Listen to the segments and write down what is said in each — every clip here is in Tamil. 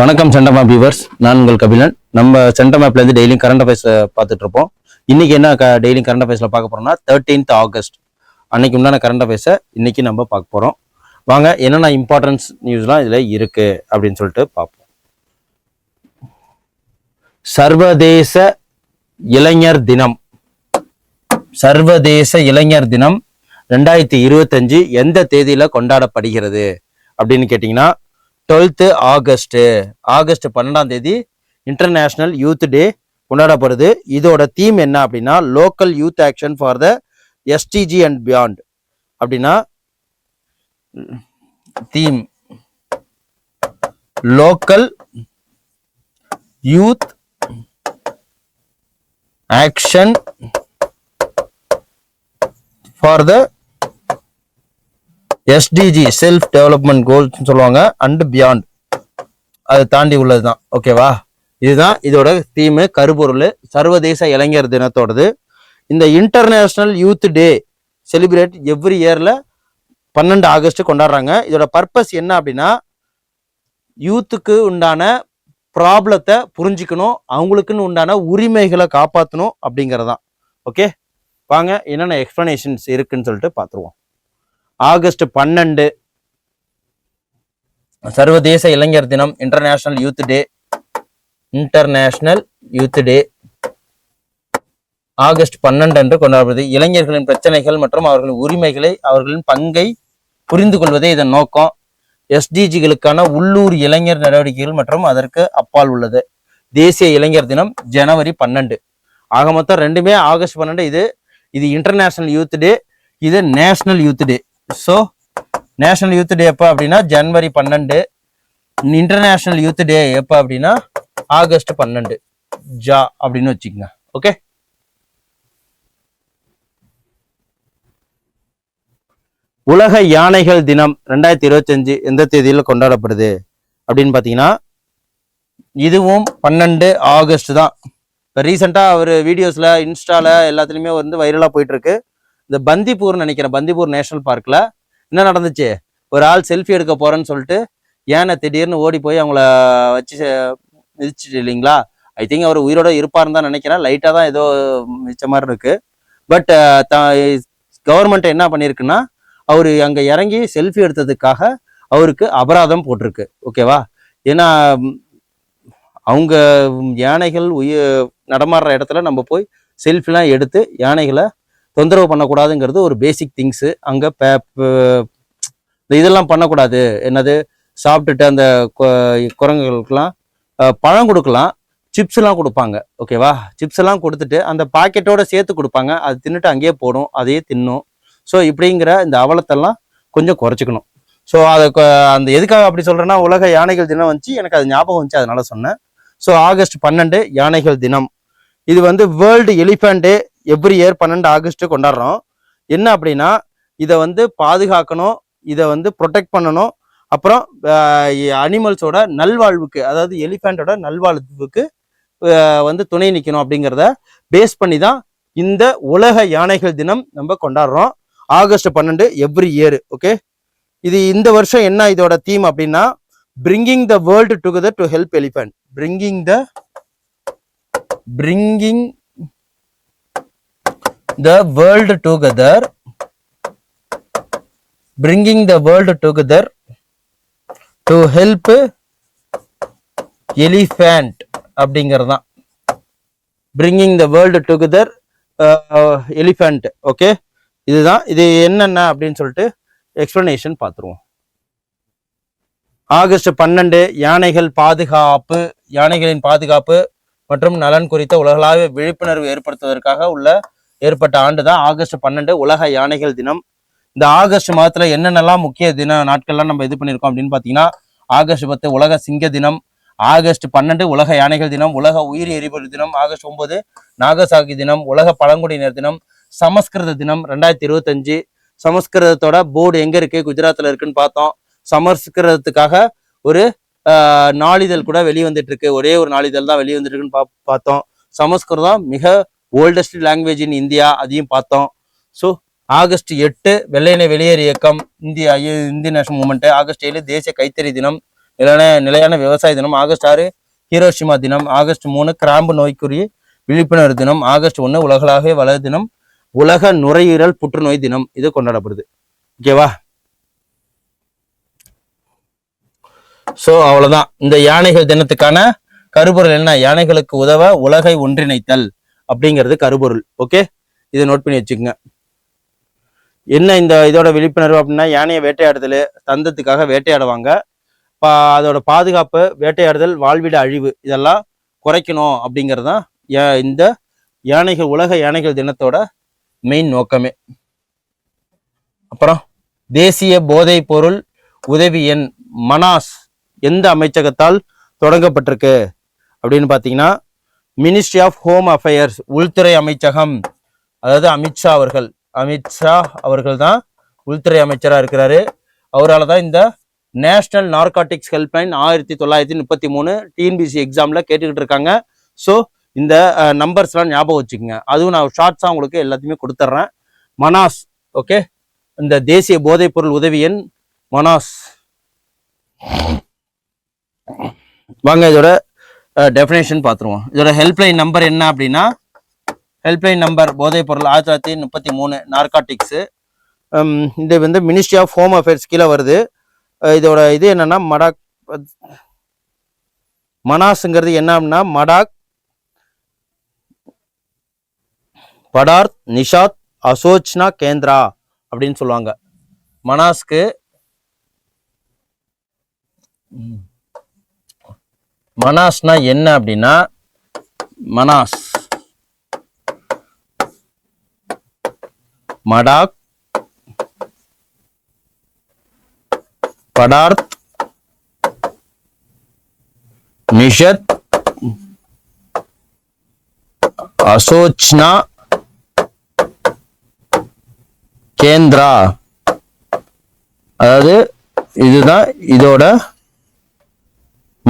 வணக்கம் சென்ட வியூவர்ஸ் நான் உங்கள் கபிலன். நம்ம சென்ட மேப்ல இருந்து டெய்லியும் கரண்ட் அஃபேர்ஸ் பார்த்துட்டு இருப்போம். இன்னைக்கு என்ன டெய்லியும் கரண்ட் அஃபேர்ஸில் பார்க்க போறோம்னா தேர்ட்டீன்த் ஆகஸ்ட் அன்னைக்கு உண்டான கரண்ட் அஃபேர்ஸை இன்னைக்கு நம்ம பார்க்க போறோம். வாங்க என்னென்ன இம்பார்ட்டன்ஸ் நியூஸ்லாம் இதில் இருக்கு அப்படின்னு சொல்லிட்டு பார்ப்போம். சர்வதேச இளைஞர் தினம். சர்வதேச இளைஞர் தினம் ரெண்டாயிரத்தி இருபத்தஞ்சு எந்த தேதியில கொண்டாடப்படுகிறது அப்படின்னு கேட்டிங்கன்னா டுவெல்த்து ஆகஸ்ட்டு ஆகஸ்ட் பன்னெண்டாம் தேதி இன்டர்நேஷ்னல் யூத் டே கொண்டாடப்படுது. இதோட தீம் என்ன அப்படின்னா local youth action for the SDG and beyond அப்படின்னா theme local youth action for the SDG self development goals சொல்லுவாங்க. அண்ட் பியாண்ட் அதை தாண்டி உள்ளது தான் ஓகேவா இதுதான் இதோட தீமு கருப்பொருள் சர்வதேச இளைஞர் தினத்தோடது. இந்த international youth day celebrate every இயர்ல பன்னெண்டு ஆகஸ்ட் கொண்டாடுறாங்க. இதோட பர்பஸ் என்ன அப்படின்னா யூத்துக்கு உண்டான ப்ராப்ளத்தை புரிஞ்சுக்கணும். அவங்களுக்குன்னு உண்டான உரிமைகளை காப்பாற்றணும் அப்படிங்கிறதான் ஓகே வாங்க என்னென்ன எக்ஸ்பிளனேஷன்ஸ் இருக்குன்னு சொல்லிட்டு பார்த்துருவோம். ஆகஸ்ட் பன்னெண்டு. சர்வதேச இளைஞர் தினம் international youth day international youth day August பன்னெண்டு அன்று கொண்டாடுவது இளைஞர்களின் பிரச்சனைகள் மற்றும் அவர்களின் உரிமைகளை அவர்களின் பங்கை புரிந்து கொள்வதே இதன் நோக்கம். எஸ்டிஜிகளுக்கான உள்ளூர் இளைஞர் நடவடிக்கைகள் மற்றும் அதற்கு அப்பால் உள்ளது. தேசிய இளைஞர் தினம் ஜனவரி பன்னெண்டு. ஆக மொத்தம் ரெண்டுமே ஆகஸ்ட் பன்னெண்டு. இது இது இன்டர்நேஷனல் யூத் டே இது national youth day so national youth day எப்போ அப்படின்னா ஜனவரி பன்னெண்டு. இன்டர்நேஷ்னல் யூத் டே எப்போ அப்படின்னா ஆகஸ்ட் பன்னெண்டு. ஜா அப்படின்னு வச்சுக்கோங்க. ஓகே உலக யானைகள் தினம் ரெண்டாயிரத்தி இருபத்தஞ்சு எந்த தேதியில கொண்டாடப்படுது அப்படின்னு பார்த்தீங்கன்னா இதுவும் பன்னெண்டு ஆகஸ்ட் தான். இப்போ ரீசெண்டாக அவர் வீடியோஸில் இன்ஸ்டால எல்லாத்துலேயுமே வந்து வைரலாக போயிட்டு இருக்கு. இந்த பந்திப்பூர்னு நினைக்கிறேன். பந்திப்பூர் நேஷனல் பார்க்கில் என்ன நடந்துச்சு? ஒரு ஆள் செல்ஃபி எடுக்க போகிறேன்னு சொல்லிட்டு ஏனை திடீர்னு ஓடி போய் அவங்கள வச்சு செ- மிதிச்சிட்டு இல்லைங்களா? ஐ திங்க் அவர் உயிரோட இருப்பாருன்னு தான் நினைக்கிறேன். லைட்டாக தான் ஏதோ மிச்ச மாதிரி இருக்கு. பட் கவர்மெண்ட் என்ன பண்ணியிருக்குன்னா அவர் அங்கே இறங்கி செல்ஃபி எடுத்ததுக்காக அவருக்கு அபராதம் போட்டிருக்கு. ஓகேவா ஏன்னா அவங்க யானைகள் உயிர் நடமாடுற இடத்துல நம்ம போய் செல்ஃபிலாம் எடுத்து யானைகளை தொந்தரவு பண்ணக்கூடாதுங்கிறது ஒரு பேசிக் திங்ஸு அங்கே இந்த இதெல்லாம் பண்ணக்கூடாது. என்னது? சாப்பிட்டுட்டு அந்த கொ- குரங்குகளுக்கெல்லாம் பழம் கொடுக்கலாம். சிப்ஸ்லாம் கொடுப்பாங்க. ஓகேவா சிப்ஸ் எல்லாம் கொடுத்துட்டு அந்த பாக்கெட்டோட சேர்த்து கொடுப்பாங்க. அது தின்னுட்டு அங்கேயே போடும். அதையே தின்னும். ஸோ இப்படிங்கிற இந்த அவலத்தெல்லாம் கொஞ்சம் குறைச்சிக்கணும். ஸோ அதை அந்த எதுக்காக அப்படி சொல்கிறேன்னா உலக யானைகள் தினம் வந்துச்சு. எனக்கு அது ஞாபகம் வந்துச்சு. அதனால சொன்னேன். ஸோ ஆகஸ்ட் பன்னெண்டு யானைகள் தினம். இது வந்து world elephant day every year பன்னெண்டு ஆகஸ்ட் கொண்டாடுறோம். என்ன அப்படின்னா இதை வந்து பாதுகாக்கணும் இதை வந்து ப்ரொடெக்ட் பண்ணணும். அப்புறம் அனிமல்ஸோட நல்வாழ்வுக்கு அதாவது எலிஃபெண்ட்டோட நல்வாழ்வுக்கு வந்து துணை நிற்கணும் அப்படிங்கிறத பேஸ் பண்ணி தான் இந்த உலக யானைகள் தினம் நம்ம கொண்டாடுறோம். ஆகஸ்ட் பன்னெண்டு எவ்ரி இயர் ஓகே இது இந்த வருஷம் என்ன இதோட தீம் அப்படின்னா bringing the world together to help elephant bringing the bringing the world together bringing the world together to help elephant அப்படிங்கிறது. தான் bringing the world together elephant okay இதுதான் இது என்னென்ன அப்படின்னு சொல்லிட்டு எக்ஸ்பிளனேஷன் பார்த்துருவோம். ஆகஸ்ட் பன்னெண்டு யானைகள் பாதுகாப்பு யானைகளின் பாதுகாப்பு மற்றும் நலன் குறித்த உலகளாவிய விழிப்புணர்வு ஏற்படுத்துவதற்காக உள்ள ஏற்பட்ட ஆண்டு தான் ஆகஸ்ட் பன்னெண்டு உலக யானைகள் தினம். இந்த ஆகஸ்ட் மாதத்துல என்னென்னலாம் முக்கிய தின நாட்கள்லாம் நம்ம இது பண்ணியிருக்கோம் அப்படின்னு பார்த்தீங்கன்னா ஆகஸ்ட் பத்து உலக சிங்க தினம் ஆகஸ்ட் பன்னெண்டு உலக யானைகள் தினம் உலக உயிரி எரிபொருள் தினம் ஆகஸ்ட் ஒன்பது நாகசாகி தினம் உலக பழங்குடியினர் தினம் சமஸ்கிருத தினம் ரெண்டாயிரத்தி இருபத்தஞ்சு. சமஸ்கிருதத்தோட போர்டு எங்க இருக்கு? குஜராத்ல இருக்குன்னு பார்த்தோம். சமஸ்கிருதத்துக்காக ஒரு நாளிதழ் கூட வெளிவந்துட்டு இருக்கு. ஒரே ஒரு நாளிதழ் தான் வெளிவந்துட்டு இருக்குன்னு பா- பார்த்தோம். சமஸ்கிருதம் மிக ஓல்டஸ்ட் லாங்குவேஜ் இன் இந்தியா அதையும் பார்த்தோம். ஸோ ஆகஸ்ட் எட்டு வெள்ளையனை வெளியேறு இயக்கம் இந்திய ஐ- நேஷனல் மூமெண்ட். ஆகஸ்ட் ஏழு தேசிய கைத்தறி தினம் நிலையான நிலையான விவசாய தினம். ஆகஸ்ட் ஆறு ஹீரோஷிமா தினம். ஆகஸ்ட் மூணு கிராம்பு நோய்க்குரிய விழிப்புணர்வு தினம். ஆகஸ்ட் ஒன்று உலகளாகவே வளர் தினம். உலக நுரையீரல் புற்றுநோய் தினம். இது கொண்டாடப்படுது. ஓகேவா ஸோ அவ்வளோதான் இந்த யானைகள் தினத்துக்கான கருப்பொருள் என்ன? யானைகளுக்கு உதவ உலகை ஒன்றிணைத்தல். அப்படிங்கிறது கருப்பொருள். ஓகே இதை நோட் பண்ணி வச்சுக்கோங்க. என்ன இந்த இதோட விழிப்புணர்வு அப்படின்னா யானையை வேட்டையாடுதல் தந்தத்துக்காக வேட்டையாடுவாங்க. பா அதோட பாதுகாப்பு வேட்டையாடுதல் வாழ்விட அழிவு இதெல்லாம் குறைக்கணும் அப்படிங்கிறது தான் இந்த யானைகள் உலக யானைகள் தினத்தோட மெயின் நோக்கமே. அப்புறம் தேசிய போதைப் பொருள் உதவி எண் மனாஸ் எந்த அமைச்சகத்தால் தொடங்கப்பட்டிருக்கு? அப்படின்னு பார்த்தீங்கன்னா மினிஸ்ட்ரி ஆஃப் ஹோம் அஃபேர்ஸ் உள்துறை அமைச்சகம். அதாவது அமித்ஷா அவர்கள். அமித்ஷா அவர்கள் தான் உள்துறை அமைச்சராக இருக்கிறாரு. அவரால் தான் இந்த நேஷனல் நார்காட்டிக்ஸ் ஹெல்ப்லைன் ஆயிரத்தி தொள்ளாயிரத்தி முப்பத்தி மூணு டிஎன்பிசி எக்ஸாமில் கேட்டுக்கிட்டு இருக்காங்க. ஸோ இந்த நம்பர்ஸ்லாம் ஞாபகம் வச்சுக்கோங்க. அதுவும் நான் ஷார்ட்ஸாக உங்களுக்கு எல்லாத்தையுமே கொடுத்துட்றேன் மனாஸ் ஓகே இந்த தேசிய போதைப்பொருள் உதவி எண் மனாஸ். வாங்க இதோட டெஃபினேஷன் பார்த்துருவோம் இதோட ஹெல்ப்லைன் நம்பர் என்ன அப்படின்னா ஹெல்ப்லைன் நம்பர் போதைப் பொருள் ஆயிரத்தி தொள்ளாயிரத்தி முப்பத்தி மூணு நார்காட்டிக்ஸு இது வந்து மினிஸ்ட்ரி ஆஃப் ஹோம் அஃபேர்ஸ் கீழே வருது. இதோட இது என்னன்னா மடாக் மனாஸுங்கிறது என்ன அப்படின்னா மடாக் படார்த் நிஷாத் அசோச்னா கேந்திரா அப்படின்னு சொல்லுவாங்க. மனாஸ்க்கு மனாஸ்னா என்ன அப்படின்னா மனாஸ். மடாக். படார்த். நிஷத் அசோச்னா. கேந்திரா. அதாவது இதுதான் இதோட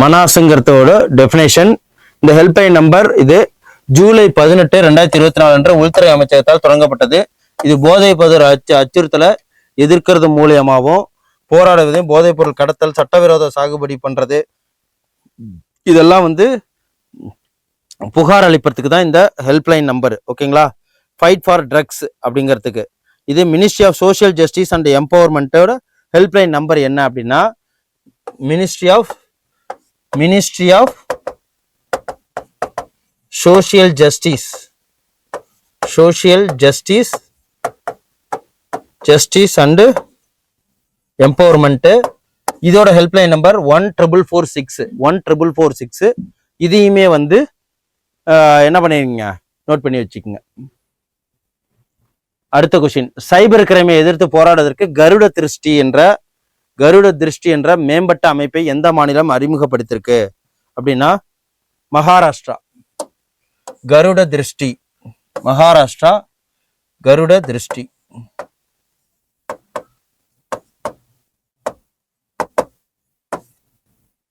மனாசுங்கிறதோட டெஃபினேஷன் இந்த ஹெல்ப்லைன் நம்பர் இது ஜூலை பதினெட்டு ரெண்டாயிரத்தி இருபத்தி நாலு அன்று உள்துறை அமைச்சகத்தால் தொடங்கப்பட்டது. இது போதைப் பொருள் அச்சு அச்சுறுத்தலை எதிர்க்கிறது மூலியமாகவும் போராடுவதையும் போதைப் பொருள் கடத்தல் சட்டவிரோத சாகுபடி பண்ணுறது இதெல்லாம் வந்து புகார் அளிப்பதுக்கு தான் இந்த ஹெல்ப்லைன் நம்பர் ஓகேங்களா ஃபைட் ஃபார் ட்ரக்ஸ் அப்படிங்கிறதுக்கு. இது ministry of social justice and எம்பவர்மெண்ட்டோட helpline number என்ன அப்படின்னா ministry of ministry of social justice social justice justice and empowerment இதோட helpline number one triple four six one triple four six இதையுமே வந்து என்ன பண்ணிடுங்க நோட் பண்ணி வச்சுக்கோங்க. அடுத்த கொஸ்டின் சைபர் கிரைமை எதிர்த்து போராடுவதற்கு கருட திருஷ்டி என்ற கருட திருஷ்டி என்ற மேம்பட்ட அமைப்பை எந்த மாநிலம் அறிமுகப்படுத்திருக்கு அப்படின்னா மகாராஷ்டிரா. கருட திருஷ்டி. மகாராஷ்டிரா கருட திருஷ்டி.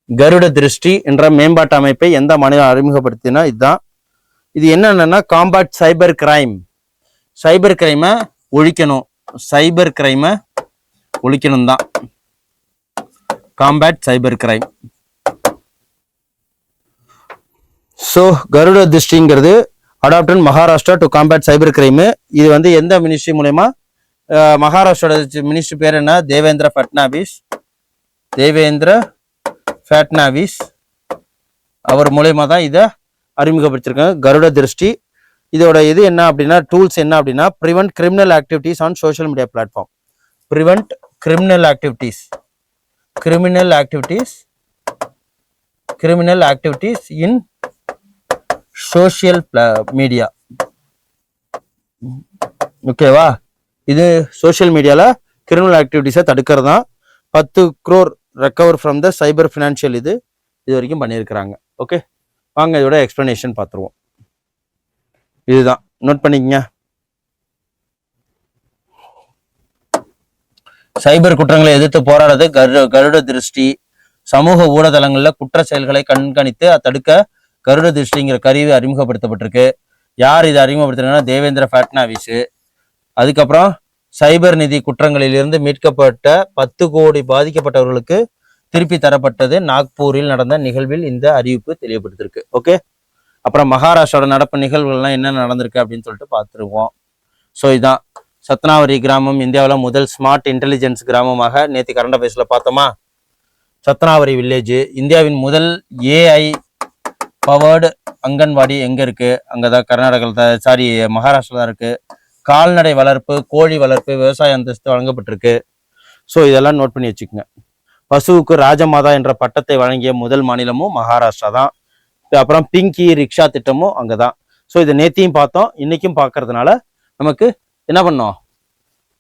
கருட திருஷ்டி என்ற மேம்பாட்டு அமைப்பை எந்த மாநிலம் அறிமுகப்படுத்தினா இதுதான். இது என்னென்னா காம்பாட் சைபர் கிரைம் சைபர் கிரைமை ஒழிக்கணும். சைபர் கிரைமை ஒழிக்கணும் தான் combat cyber crime so Garuda திருஷ்டிங்கிறது அடாப்டன் Maharashtra to combat cyber crime இது வந்து எந்த மினிஸ்ட்ரி மூலயமா? மகாராஷ்டிரோட மினிஸ்ட்ரி பேர் என்ன? தேவேந்திர ஃபட்னாவிஸ் தேவேந்திர ஃபட்னாவிஸ் அவர் மூலயமா தான் இதை அறிமுகப்படுத்திருக்காங்க. கருட திருஷ்டி. இதோட இது என்ன அப்படின்னா டூல்ஸ் என்ன அப்படின்னா prevent criminal activities on social media platform prevent criminal activities criminal activities criminal activities in social media ஓகேவா இது சோஷியல் மீடியாவில் கிரிமினல் ஆக்டிவிட்டீஸை தடுக்கிறது? தான் பத்து crore recover from the cyber financial இது இது வரைக்கும் பண்ணியிருக்கிறாங்க. ஓகே வாங்க இதோட எக்ஸ்ப்ளனேஷன் பார்த்துருவோம். இதுதான். நோட் பண்ணிக்கங்க. சைபர் குற்றங்களை எதிர்த்து போராடுறது கரு கருட திருஷ்டி. சமூக ஊடகங்களில் குற்ற செயல்களை கண்காணித்து அதை தடுக்க கருட திருஷ்டிங்கிற கருவி அறிமுகப்படுத்தப்பட்டிருக்கு. யார் இதை அறிமுகப்படுத்துறாங்கன்னா தேவேந்திர ஃபட்னாவிஸ். அதுக்கப்புறம் சைபர் நிதி குற்றங்களிலிருந்து மீட்கப்பட்ட பத்து கோடி பாதிக்கப்பட்டவர்களுக்கு திருப்பி தரப்பட்டது நாக்பூரில் நடந்த நிகழ்வில் இந்த அறிவிப்பு தெளிவுபடுத்திருக்கு. ஓகே? அப்புறம் மகாராஷ்டிராவோட நடப்பு நிகழ்வுகள்லாம் என்ன நடந்திருக்கு அப்படின்னு சொல்லிட்டு பார்த்துருவோம். ஸோ இதான். சத்னாவரி கிராமம் இந்தியாவில் முதல் ஸ்மார்ட் இன்டெலிஜென்ஸ் கிராமமாக நேற்று கரண்ட் அஃபேர்ஸில் பார்த்தோமா? சத்னாவரி வில்லேஜ் இந்தியாவின் முதல் ஏஐ பவர்டு அங்கன்வாடி எங்கே இருக்குது அங்கே தான் கர்நாடகாவில் சாரி மகாராஷ்டிரா தான் இருக்குது கால்நடை வளர்ப்பு கோழி வளர்ப்பு விவசாய அந்தஸ்து வழங்கப்பட்டிருக்கு. ஸோ இதெல்லாம் நோட் பண்ணி வச்சுக்கோங்க. பசுவுக்கு ராஜமாதா என்ற பட்டத்தை வழங்கிய முதல் மாநிலமும் மகாராஷ்டிரா தான். அப்புறம் பிங்கி ரிக்ஷா திட்டமும் அங்கே தான் ஸோ இதை நேத்தியும் பார்த்தோம் இன்றைக்கும் பார்க்கறதுனால நமக்கு என்ன பண்ணோம்?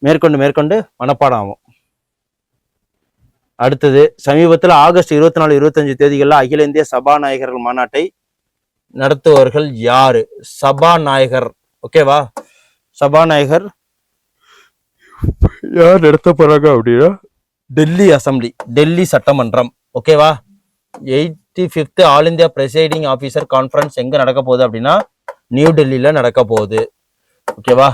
மேற்கொண்டு மேற்கொண்டு மனப்பாடம் ஆகும். அடுத்தது சமீபத்தில் ஆகஸ்ட் இருபத்தி நாலு இருபத்தஞ்சு தேதிகளில் அகில இந்திய சபாநாயகர்கள் மாநாட்டை நடத்துபவர்கள் யாரு? சபாநாயகர் ஓகேவா சபாநாயகர் யார் நடத்த போறாங்க அப்படின்னா? டெல்லி அசம்பிளி டெல்லி சட்டமன்றம் ஓகேவா eighty fifth all India presiding officer conference எங்க நடக்க போகுது அப்படின்னா நியூ டெல்லியில நடக்க போகுது ஓகேவா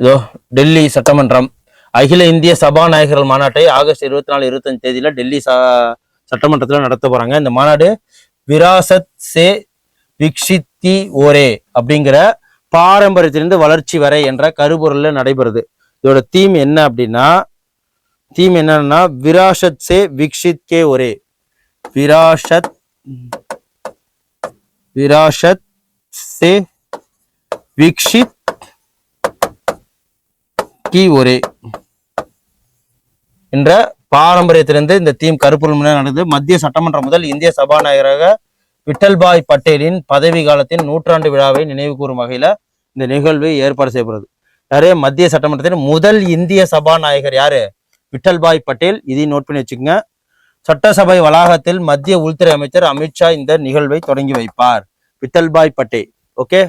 இதோ டெல்லி சட்டமன்றம். அகில இந்திய சபாநாயகர்கள் மாநாட்டை ஆகஸ்ட் இருபத்தி நாலு இருபத்தஞ்சு தேதியில டெல்லி ச சட்டமன்றத்தில் நடத்த போறாங்க. இந்த மாநாடு விராசத் சே விக்ஷித்தி ஓரே அப்படிங்கிற பாரம்பரியத்திலிருந்து வளர்ச்சி வரை என்ற கருபொருளில் நடைபெறுது. இதோட தீம் என்ன அப்படின்னா தீம் என்னன்னா விராஷத் சே விக்ஷித் கே ஒரே விராஷத் விராஷத் சே விக்ஷித் கி ஒரே என்ற பாரம்பரியத்திலிருந்து இந்த தீம் கருப்பொருள் நடந்தது. மத்திய சட்டமன்றம் முதல் இந்திய சபாநாயகராக விட்டல்பாய் பட்டேலின் பதவி காலத்தின் நூற்றாண்டு விழாவை நினைவு கூறும் வகையில இந்த நிகழ்வு ஏற்பாடு செய்யப்படுது. நிறைய மத்திய சட்டமன்றத்தின் முதல் இந்திய சபாநாயகர் யாரு? விட்டல்பாய் பட்டேல். இதையும் நோட் பண்ணி வச்சுக்கோங்க. சட்டசபை வளாகத்தில் மத்திய உள்துறை அமைச்சர் அமித்ஷா இந்த நிகழ்வை தொடங்கி வைப்பார். விட்டல்பாய் பட்டேல். ஓகே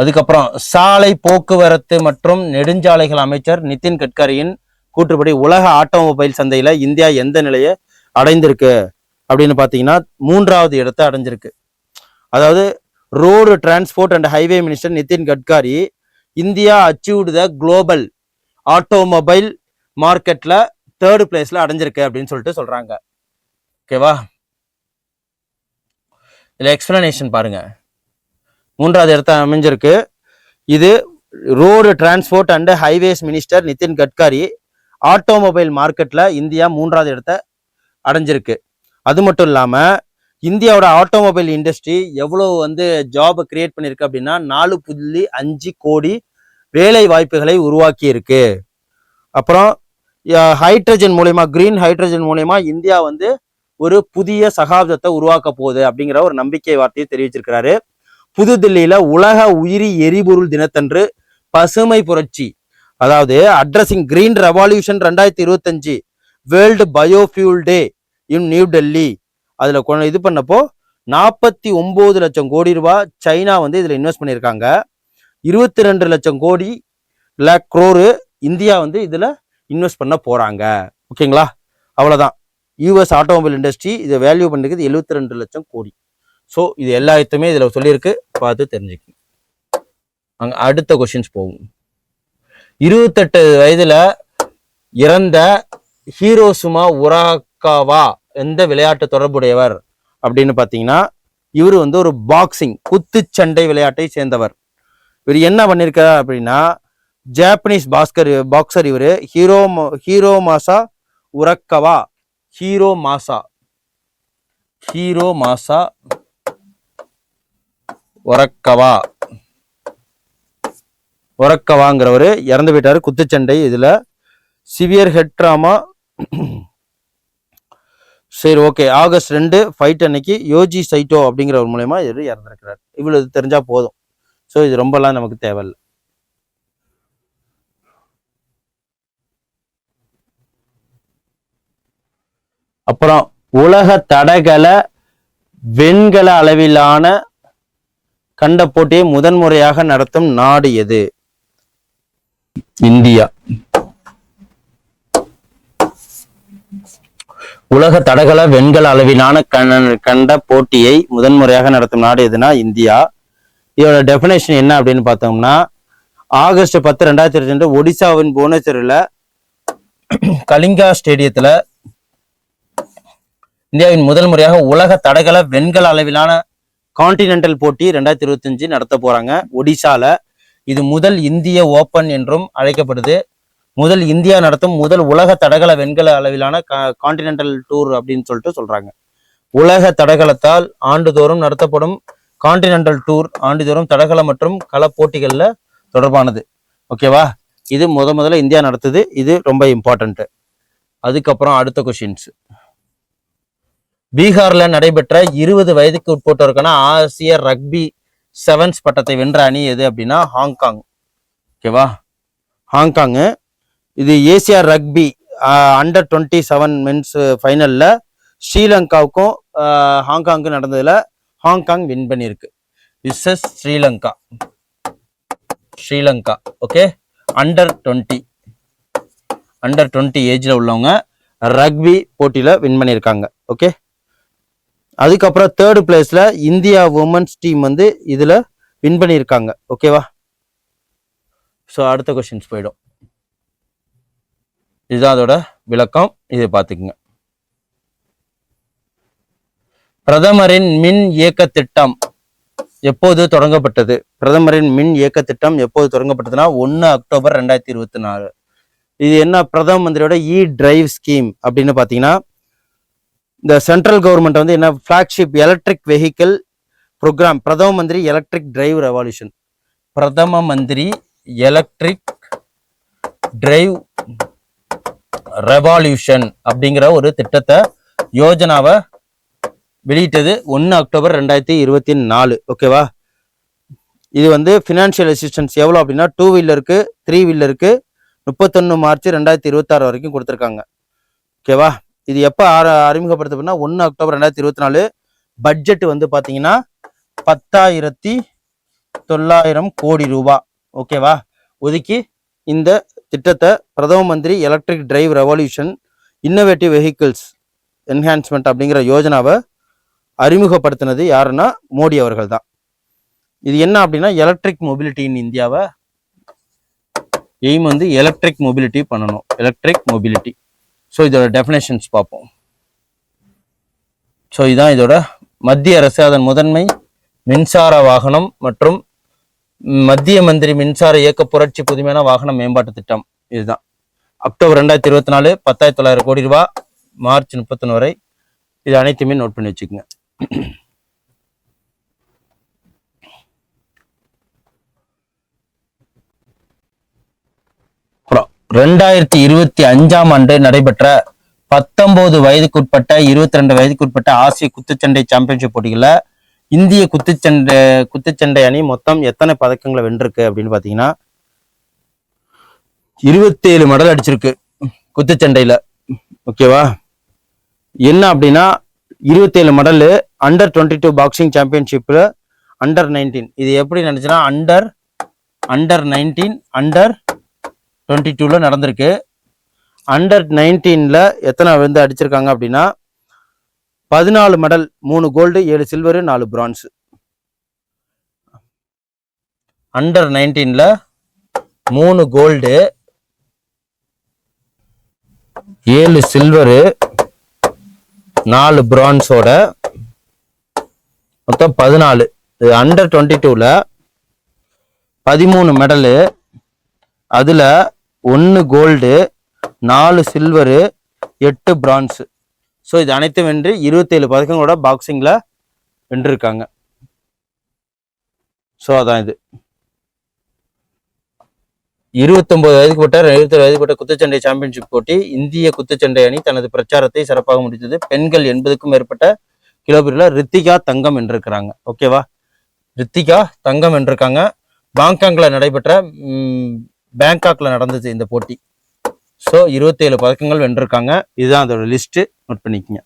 அதுக்கப்புறம் சாலை போக்குவரத்து மற்றும் நெடுஞ்சாலைகள் அமைச்சர் நிதின் கட்கரியின் கூற்றுப்படி உலக ஆட்டோமொபைல் சந்தையில இந்தியா எந்த நிலையை அடைந்திருக்கு அப்படின்னு பார்த்தீங்கன்னா மூன்றாவது இடத்தை அடைஞ்சிருக்கு. அதாவது road transport and highway minister Nitin Gadkari India achieved the global automobile மார்க்கெட்ல தேர்டு பிளேஸ்ல அடைஞ்சிருக்கு அப்படின்னு சொல்லிட்டு சொல்றாங்க. ஓகேவா இதில் எக்ஸ்பிளனேஷன் பாருங்கள் மூன்றாவது இடத்த அமைஞ்சிருக்கு. இது road transport and highways minister Nitin Gadkari automobile மார்க்கெட்டில் இந்தியா மூன்றாவது இடத்த அடைஞ்சிருக்கு. அது மட்டும் இல்லாமல் இந்தியாவோட ஆட்டோமொபைல் இண்டஸ்ட்ரி எவ்வளோ வந்து ஜாப் கிரியேட் பண்ணியிருக்கு அப்படின்னா நாலு புள்ளி அஞ்சு கோடி வேலை வாய்ப்புகளை உருவாக்கி இருக்கு அப்புறம் ஹைட்ரஜன் மூலயமா கிரீன் ஹைட்ரஜன் மூலயமா இந்தியா வந்து ஒரு புதிய சகாப்தத்தை உருவாக்க போகுது அப்படிங்கிற ஒரு நம்பிக்கை வார்த்தையை தெரிவிச்சிருக்கிறாரு. புதுதில்லியில உலக உயிரி எரிபொருள் தினத்தன்று பசுமை புரட்சி. அதாவது அட்ரஸிங் கிரீன் ரெவால்யூஷன் ரெண்டாயிரத்தி இருபத்தஞ்சு world biofuel day in New Delhi அதுல கொண்டு இது பண்ணப்போ நாற்பத்தி ஒன்பது லட்சம் கோடி ரூபாய் சைனா வந்து இதுல இன்வெஸ்ட் பண்ணியிருக்காங்க. இருபத்தி ரெண்டு லட்சம் கோடி லேக் குரோரு இந்தியா வந்து இதுல இன்வெஸ்ட் பண்ண போறாங்க. ஓகேங்களா? அவ்வளவுதான். யூஎஸ் ஆட்டோமொபைல் இண்டஸ்ட்ரி இதை வேல்யூ பண்ணிருக்குது எழுபத்தி ரெண்டு லட்சம் கோடி. ஸோ இது எல்லாத்தையுமே இதில் சொல்லியிருக்கு. பார்த்து தெரிஞ்சுக்கும் அங்கே அடுத்த கொஷின்ஸ் போகும். இருபத்தெட்டு வயதுல இறந்த ஹீரோசுமா உராக்காவா? எந்த விளையாட்டு தொடர்புடையவர்? அப்படின்னு பார்த்தீங்கன்னா இவர் வந்து ஒரு பாக்ஸிங் குத்துச்சண்டை விளையாட்டை சேர்ந்தவர். இவர் என்ன பண்ணியிருக்கார் அப்படின்னா ஜாப்பனீஸ் பாஸ்கர் பாக்ஸர் இவர் Hiro Hiromasa Urakawa? Hero மாசா. ஹீரோ மாசா ஒரக்கவா ஒரக்கவாங்கிறவர் இறந்து போயிட்டார். குத்துச்சண்டை இதில். சிவியர் ஹெட் ட்ராமா சரி ஓகே ஆகஸ்ட் ரெண்டு ஃபைட் அன்னைக்கு யோஜி சைட்டோ அப்படிங்கிறவர் மூலயமா இவர் இறந்துருக்கிறார். இவ்வளவு தெரிஞ்சால் போதும். ஸோ இது ரொம்பலாம் நமக்கு தேவையில்லை. அப்புறம் உலக தடகள வெண்கல அளவிலான கண்ட போட்டியை முதன்முறையாக நடத்தும் நாடு எது? இந்தியா. உலக தடகள வெண்கல அளவிலான கண்ட போட்டியை முதன்முறையாக நடத்தும் நாடு எதுனா இந்தியா. இதோட டெபினேஷன் என்ன அப்படின்னு பார்த்தோம்னா ஆகஸ்ட் பத்து ரெண்டாயிரத்தி இருபத்தி ரெண்டு ஒடிசாவின் புவனேஸ்வரில் கலிங்கா ஸ்டேடியத்தில் இந்தியாவின் முதல் முறையாக உலக தடகள வெண்கல அளவிலான கான்டினென்டல் போட்டி ரெண்டாயிரத்தி இருபத்தஞ்சு நடத்த போறாங்க. ஒடிசால இது முதல் இந்திய ஓபன் என்றும் அழைக்கப்படுது. முதல் இந்தியா நடத்தும் முதல் உலக தடகள வெண்கல அளவிலான கான்டினென்டல் டூர் அப்படின்னு சொல்லிட்டு சொல்றாங்க. உலக தடகளத்தால் ஆண்டுதோறும் நடத்தப்படும் கான்டினென்டல் டூர் ஆண்டுதோறும் தடகள மற்றும் கள போட்டிகள்ல தொடர்பானது. ஓகேவா இது முத முதல்ல இந்தியா நடத்துது. இது ரொம்ப இம்பார்ட்டன்ட்டு அதுக்கப்புறம் அடுத்த கொஷின்ஸ் பீகார்ல நடைபெற்ற இருபது வயதுக்கு உட்பட்டோருக்கான ஆசிய ரக்பி செவன்ஸ் பட்டத்தை வென்ற அணி எது அப்படின்னா ஹாங்காங். ஓகேவா ஹாங்காங்கு இது Asia rugby under twenty seven men's ஃபைனலில் ஸ்ரீலங்காவுக்கும் ஆஹ், ஹாங்காங்கும் ஹாங்காங் வின் பண்ணியிருக்கு. Versus Sri Lanka. Sri Lanka. Okay under twenty under twenty ஏஜில் உள்ளவங்க ரக்பி போட்டியில் வின் பண்ணியிருக்காங்க. ஓகே அதுக்கப்புறம் தேர்ட் பிளேஸில் இந்தியா உமன்ஸ் டீம் வந்து இதில் வின் பண்ணியிருக்காங்க. ஓகேவா ஸோ அடுத்த கொஷின்ஸ் போயிடும். இதுதான் அதோட விளக்கம். இதை பார்த்துக்குங்க. பிரதமரின் மின் இயக்க திட்டம் எப்போது தொடங்கப்பட்டது? பிரதமரின் மின் இயக்க திட்டம் எப்போது தொடங்கப்பட்டதுன்னா ஒன்று அக்டோபர் ரெண்டாயிரத்தி இருபத்தி நாலு. இது என்ன? பிரதம மந்திரியோட இ டிரைவ் ஸ்கீம் அப்படின்னு பார்த்தீங்கன்னா இந்த சென்ட்ரல் கவர்மெண்ட் வந்து என்ன? ஃப்ளாக்ஷிப் எலக்ட்ரிக் வெஹிக்கிள் ப்ரோக்ராம் பிரதம மந்திரி எலக்ட்ரிக் டிரைவ் ரெவல்யூஷன் பிரதம மந்திரி எலக்ட்ரிக் டிரைவ் ரெவால்யூஷன் அப்படிங்கிற ஒரு திட்டத்தை யோஜனாவை வெளியிட்டது ஒன்று அக்டோபர் ரெண்டாயிரத்தி இருபத்தி நாலு. ஓகேவா இது வந்து ஃபினான்ஷியல் அசிஸ்டன்ஸ் எவ்வளோ அப்படின்னா டூ வீலருக்கு த்ரீ வீலருக்கு முப்பத்தொன்று மார்ச் ரெண்டாயிரத்தி இருபத்தாறு வரைக்கும் கொடுத்துருக்காங்க. ஓகேவா இது எப்போ ஆர அறிமுகப்படுத்தப்படினா ஒன்று அக்டோபர் ரெண்டாயிரத்தி இருபத்தி நாலு பட்ஜெட் வந்து பார்த்தீங்கன்னா பத்தாயிரத்தி தொள்ளாயிரம் கோடி ரூபா. ஓகேவா ஒதுக்கி இந்த திட்டத்தை பிரதம மந்திரி electric drive revolution innovative vehicles enhancement அப்படிங்கிற யோஜனாவை அறிமுகப்படுத்தினது யாருன்னா மோடி அவர்கள் தான். இது என்ன அப்படின்னா எலக்ட்ரிக் மொபிலிட்டி இன் இந்தியாவை எய்ம் வந்து எலக்ட்ரிக் மொபிலிட்டி பண்ணணும். எலக்ட்ரிக் மொபிலிட்டி ஸோ இதோட டெஃபினேஷன்ஸ் பார்ப்போம். ஸோ இதுதான் இதோட மத்திய அரசு அதன் முதன்மை மின்சார வாகனம் மற்றும் மத்திய மந்திரி மின்சார இயக்க புரட்சி புதுமையான வாகன மேம்பாட்டு திட்டம். இதுதான். அக்டோபர் ரெண்டாயிரத்தி இருபத்தி நாலு பத்தாயிரத்தி தொள்ளாயிரம் கோடி ரூபாய் மார்ச் முப்பத்தொன்று வரை இது அனைத்துமே நோட் பண்ணி வச்சுக்கோங்க அப்புறம் ரெண்டாயிரத்தி இருபத்தி அஞ்சாம் ஆண்டு நடைபெற்ற பத்தொன்பது வயதுக்குட்பட்ட இருபத்தி ரெண்டு வயதுக்குட்பட்ட ஆசிய குத்துச்சண்டை சாம்பியன்ஷிப் போட்டிகளில் இந்திய குத்துச்சண்டை குத்துச்சண்டை அணி மொத்தம் எத்தனை பதக்கங்களை வென்றிருக்கு அப்படின்னு பார்த்தீங்கன்னா இருபத்தேழு மெடல் அடிச்சிருக்கு குத்துச்சண்டையில். ஓகேவா என்ன அப்படின்னா இருபத்தேழு medal under twenty two boxing சாம்பியன்ஷிப்பில் under nineteen இது எப்படி நடந்துச்சுன்னா under under nineteen under twenty டூவில் நடந்திருக்கு. அண்டர் நைன்டீனில் எத்தனை வந்து அடிச்சிருக்காங்க அப்படின்னா பதினாலு மெடல் மூணு கோல்டு ஏழு சில்வரு நாலு பிரான்ஸு அண்டர் நைன்டீனில் மூணு கோல்டு ஏழு சில்வரு நாலு பிரான்ஸோட மொத்தம் பதினாலு. இது அண்டர் டுவெண்ட்டி டூவில் பதிமூணு மெடலு அதில் ஒன்று கோல்டு நாலு சில்வரு எட்டு பிரான்ஸு ஸோ இது அனைத்தும் வென்று இருபத்தேழு பதக்கங்களோட பாக்ஸிங்கில் வென்றிருக்காங்க. ஸோ அதான் இது. இருபத்தொன்பது வயதுக்குப்பட்ட இருபத்தேழு வயதுக்குப்பட்ட குத்துச்சண்டை சாம்பியன்ஷிப் போட்டி இந்திய குத்துச்சண்டை அணி தனது பிரச்சாரத்தை சிறப்பாக முடித்தது. பெண்கள் எண்பதுக்கும் மேற்பட்ட கிலோமீட்டர்ல ரித்திகா தங்கம் வென்றிருக்கிறாங்க. ஓகேவா ரித்திகா தங்கம் வென்றிருக்காங்க. பாங்காங்கில் நடைபெற்ற பேங்காக்ல நடந்தது இந்த போட்டி. ஸோ இருபத்தேழு பதக்கங்கள் வென்றிருக்காங்க. இதுதான் அதோட லிஸ்ட்டு நோட் பண்ணிக்கங்க.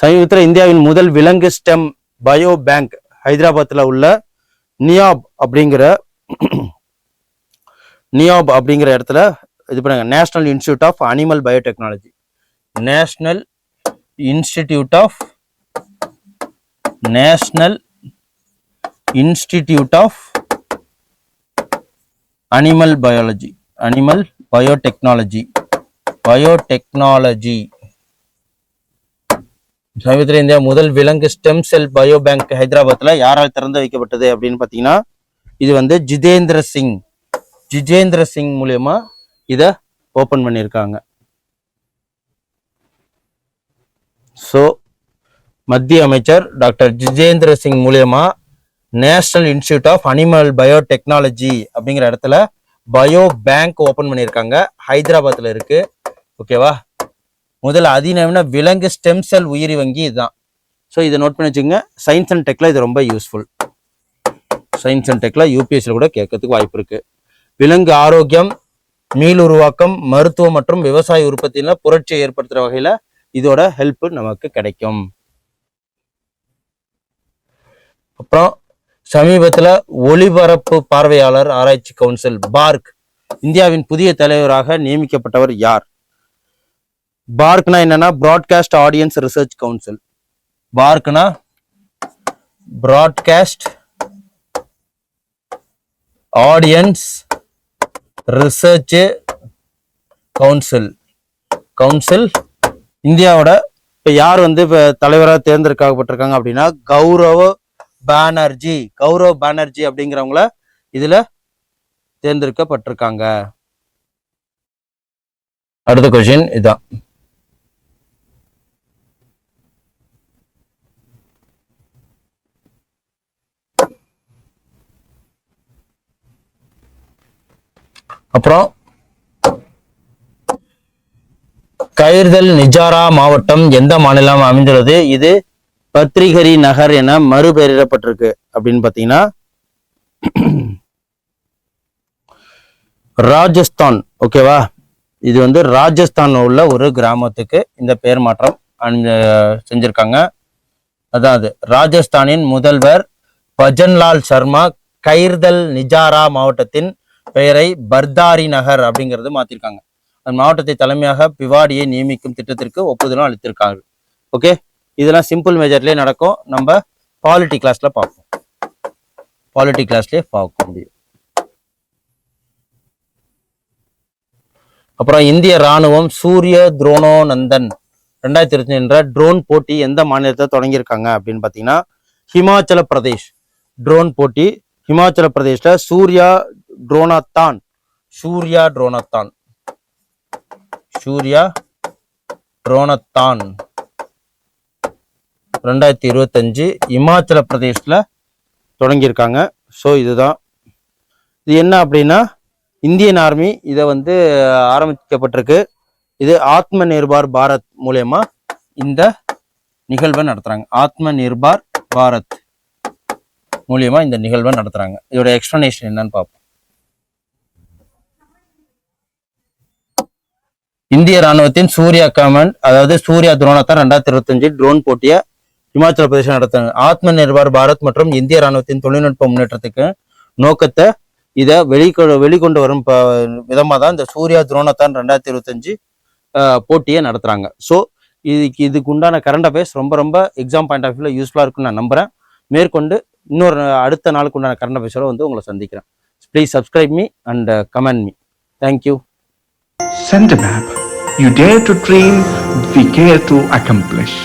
சமீபத்தில் இந்தியாவின் முதல் விலங்கு ஸ்டெம் பயோ பேங்க் ஹைதராபாத்தில் உள்ள நியாப் அப்படிங்கிற நியாப் அப்படிங்கிற இடத்துல இது பண்ணுங்க. National institute of animal biotechnology national institute of national institute of animal biology animal biotechnology biotechnology சமீபத்தில் இந்தியா முதல் விலங்கு ஸ்டெம் செல் பயோ பேங்க் ஹைதராபாத்தில் யாரால் திறந்து வைக்கப்பட்டது அப்படின்னு பார்த்தீங்கன்னா இது வந்து ஜிதேந்திர சிங். ஜிஜேந்திர சிங் மூலயமா இதை ஓப்பன் பண்ணியிருக்காங்க. ஸோ மத்திய அமைச்சர் டாக்டர் ஜிஜேந்திர சிங் மூலயமா national institute of animal biotechnology அப்படிங்கிற இடத்துல பயோ பேங்க் ஓப்பன் பண்ணியிருக்காங்க. ஹைதராபாத்தில் இருக்கு. ஓகேவா? முதல்ல அதிநவீன விலங்கு ஸ்டெம் செல் உயிரி வங்கி இதுதான். ஸோ இதை நோட் பண்ணி வச்சுங்க சயின்ஸ் அண்ட் டெக்ல இது ரொம்ப யூஸ்ஃபுல் சயின்ஸ் அண்ட் டெக்கில் யூபிஎஸ்சியில் கூட கேட்கறதுக்கு வாய்ப்பு இருக்குது விலங்கு ஆரோக்கியம் மீள் உருவாக்கம் மருத்துவம் மற்றும் விவசாய உற்பத்தியில் புரட்சியை ஏற்படுத்துகிற வகையில் இதோட ஹெல்ப் நமக்கு கிடைக்கும். அப்புறம் சமீபத்தில் ஒளிபரப்பு பார்வையாளர் ஆராய்ச்சி கவுன்சில் பார்க் இந்தியாவின் புதிய தலைவராக நியமிக்கப்பட்டவர் யார்? பார்க்னா என்னன்னா broadcast audience research council பார்க்னா broadcast audience research council council இந்தியாவோட இப்போ யார் வந்து இப்போ தலைவராக தேர்ந்தெடுக்கப்பட்டிருக்காங்க அப்படின்னா கௌரவ பானர்ஜி கௌரவ் பானர்ஜி அப்படிங்கிறவங்கள இதுல தேர்ந்தெடுக்கப்பட்டிருக்காங்க. அடுத்த கொஸ்டின் இதுதான் அப்புறம் கைர்தல் நிஜாரா மாவட்டம் எந்த மாநிலம் அமைந்துள்ளது? இது பத்திரிகரி நகர் என மறுபெயரிடப்பட்டிருக்கு. அப்படின்னு பார்த்தீங்கன்னா ராஜஸ்தான் ஓகேவா? இது வந்து ராஜஸ்தான் உள்ள ஒரு கிராமத்துக்கு இந்த பெயர் மாற்றம் அணி- செஞ்சிருக்காங்க. அதாவது ராஜஸ்தானின் முதல்வர் பஜன்லால் சர்மா கைர்தல் நிஜாரா மாவட்டத்தின் பெயரை பர்தாரி நகர் அப்படிங்கிறது மாத்திருக்காங்க. அந்த மாவட்டத்தை தலைமையாக பிவாடியை நியமிக்கும் திட்டத்திற்கு ஒப்புதலும் அளித்திருக்காங்க. ஓகே? இதெல்லாம் சிம்பிள் மேஜர்லயே நடக்கும். நம்ம பாலிட்டி கிளாஸ்ல பார்ப்போம். பாலிட்டி கிளாஸ்லயே பார்க்க முடியும். அப்புறம் இந்திய ராணுவம் சூரிய துரோணோ நந்தன் ரெண்டாயிரத்தி இருபத்தி என்ற ட்ரோன் போட்டி எந்த மாநிலத்தை தொடங்கியிருக்காங்க அப்படின்னு பார்த்தீங்கன்னா ஹிமாச்சல பிரதேஷ். ட்ரோன் போட்டி ஹிமாச்சல பிரதேஷ்ல சூர்யா ட்ரோனாத்தான் சூர்யா ட்ரோனத்தான் சூர்யா ட்ரோனத்தான் ரெண்டாயிரத்தி இருபத்தஞ்சு இமாச்சல பிரதேஷில் தொடங்கியிருக்காங்க. ஸோ இதுதான். இது என்ன அப்படின்னா இந்தியன் ஆர்மி இதை வந்து ஆரம்பிக்கப்பட்டிருக்கு. இது ஆத்ம நிர்பார் பாரத் மூலயமா இந்த நிகழ்வை நடத்துகிறாங்க ஆத்ம நிர்பார் பாரத் மூலியமா இந்த நிகழ்வை நடத்துகிறாங்க இதோட எக்ஸ்ப்ளனேஷன் என்னன்னு பார்ப்போம். இந்திய ராணுவத்தின் சூர்யா கமாண்ட் அதாவது சூர்யா துரோணத்தான் ரெண்டாயிரத்தி இருபத்தஞ்சு ட்ரோன் போட்டியை இமாச்சல பிரதேசம் நடத்தின ஆத்ம நிர்பார் பாரத் மற்றும் இந்திய ராணுவத்தின் தொழில்நுட்ப முன்னேற்றத்துக்கு நோக்கத்தை இதை வெளிக்கொண்டு வெளிக்கொண்டு வரும் ப- விதமாக தான் இந்த சூர்யா துரோணத்தான் ரெண்டாயிரத்தி இருபத்தஞ்சு போட்டியை நடத்துகிறாங்க ஸோ இதுக்கு இதுக்கு உண்டான கரண்ட் அஃபேர்ஸ் ரொம்ப ரொம்ப எக்ஸாம் பாயிண்ட் ஆஃப் வியூவில் யூஸ்ஃபுல்லாக இருக்குன்னு நான் நம்புகிறேன் மேற்கொண்டு இன்னொரு அடுத்த நாளுக்கு உண்டான கரண்ட் அஃபேர்ஸோட வந்து உங்களை சந்திக்கிறேன். Please subscribe me and comment me thank you sent map you dare to dream we care to accomplish.